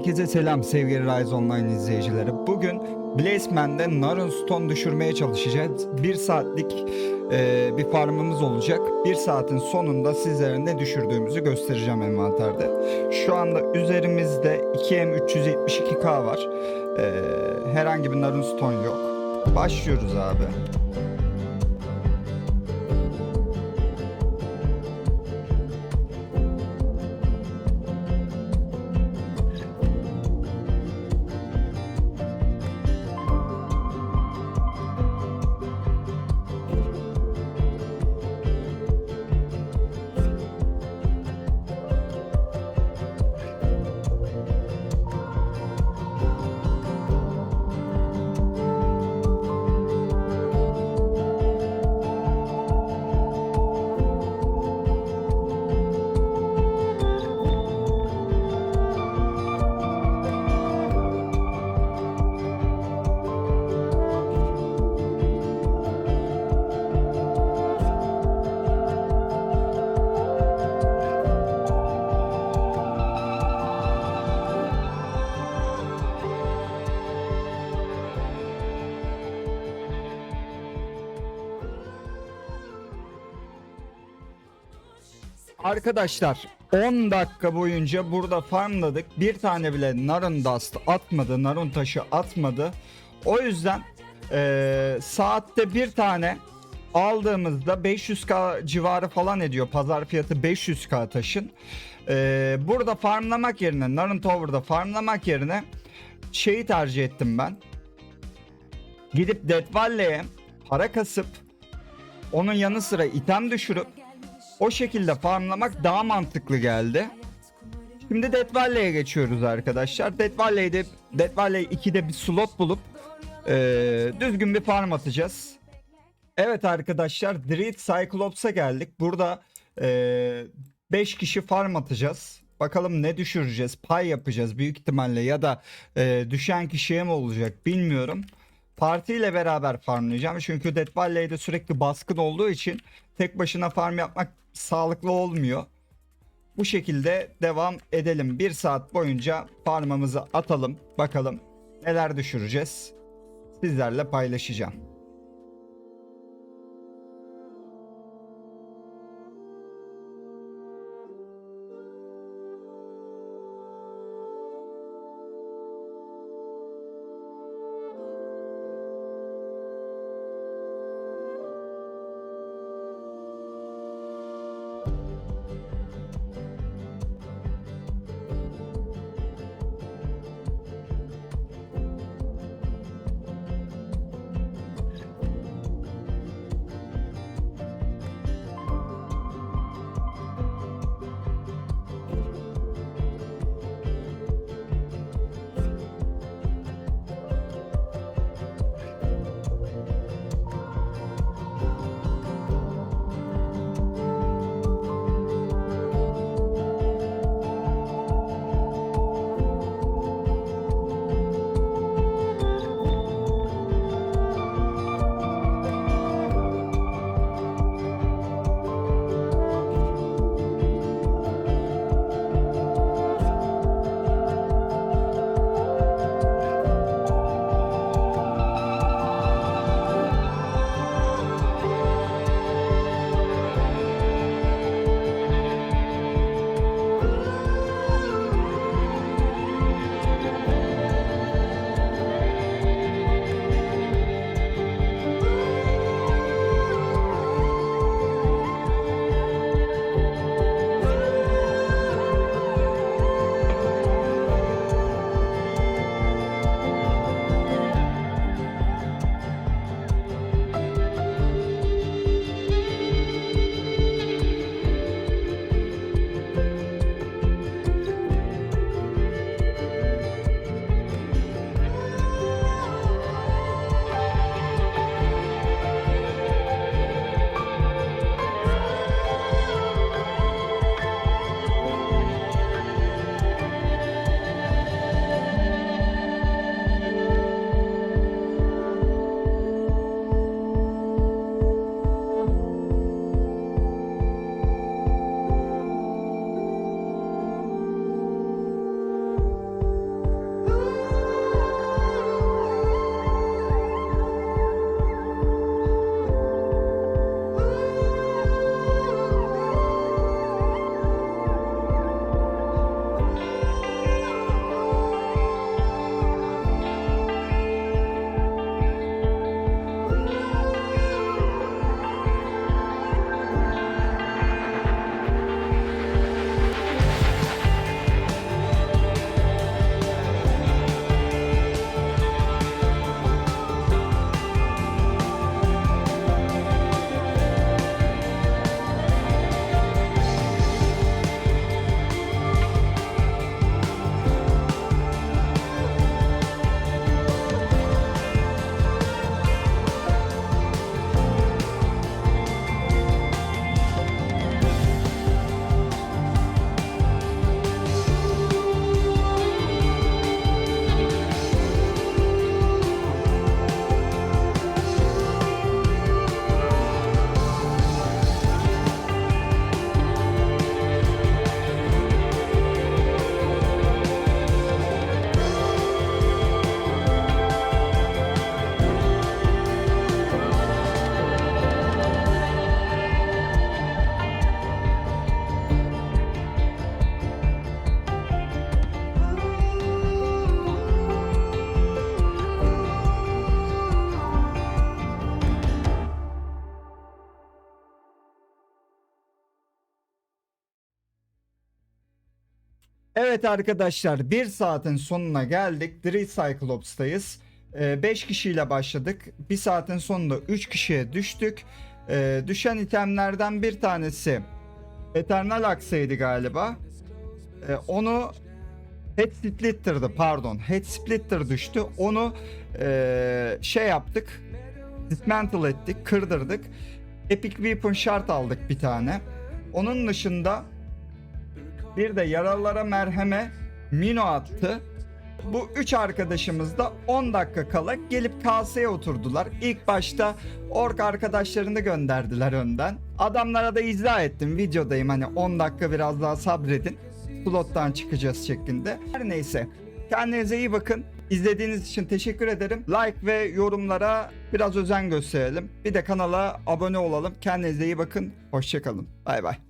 Herkese selam sevgili Rise Online izleyicileri. Bugün Blazeman'de Narun Stone düşürmeye çalışacağız. Bir saatlik e, bir farmımız olacak. Bir saatin sonunda sizlere ne düşürdüğümüzü göstereceğim envanterde. Şu anda üzerimizde 2M372K var. E, herhangi bir Narun Stone yok. Başlıyoruz abi. Arkadaşlar 10 dakika boyunca burada farmladık. Bir tane bile Narun Dust atmadı. Narun taşı atmadı. O yüzden eee, saatte bir tane aldığımızda 500k civarı falan ediyor. Pazar fiyatı 500k taşın. Eee, burada farmlamak yerine Narun Tower'da farmlamak yerine şeyi tercih ettim ben. Gidip Death Valley'e para kasıp onun yanı sıra item düşürüp o şekilde farmlamak daha mantıklı geldi. Şimdi Death Valley'e geçiyoruz arkadaşlar. Death Valley'de Death Valley 2'de bir slot bulup eee, düzgün bir farm atacağız. Evet arkadaşlar Dread Cyclops'a geldik. Burada 5 kişi farm atacağız. Bakalım ne düşüreceğiz? Pay yapacağız büyük ihtimalle ya da eee, düşen kişiye mi olacak bilmiyorum. Parti ile beraber farmlayacağım. Çünkü Death Valley'de sürekli baskın olduğu için tek başına farm yapmak sağlıklı olmuyor. Bu şekilde devam edelim. Bir saat boyunca farmımızı atalım. Bakalım neler düşüreceğiz. Sizlerle paylaşacağım. Evet arkadaşlar bir saatin sonuna geldik. Three Cyclops'tayız. 5 kişiyle başladık. Bir saatin sonunda 3 kişiye düştük. Ee, düşen itemlerden bir tanesi Eternal Axe'ydi galiba. Ee, onu Head Splitter'dı pardon. Head Splitter düştü. Onu ee, şey yaptık. Dismantle ettik, kırdırdık. Epic Weapon Shard aldık bir tane. Onun dışında bir de yaralılara merheme Mino attı. Bu üç arkadaşımız da 10 dakika kala gelip kaseye oturdular. İlk başta ork arkadaşlarını gönderdiler önden. Adamlara da izah ettim videodayım hani 10 dakika biraz daha sabredin. Slottan çıkacağız şeklinde. Her neyse kendinize iyi bakın. İzlediğiniz için teşekkür ederim. Like ve yorumlara biraz özen gösterelim. Bir de kanala abone olalım. Kendinize iyi bakın. Hoşçakalın. Bay bay.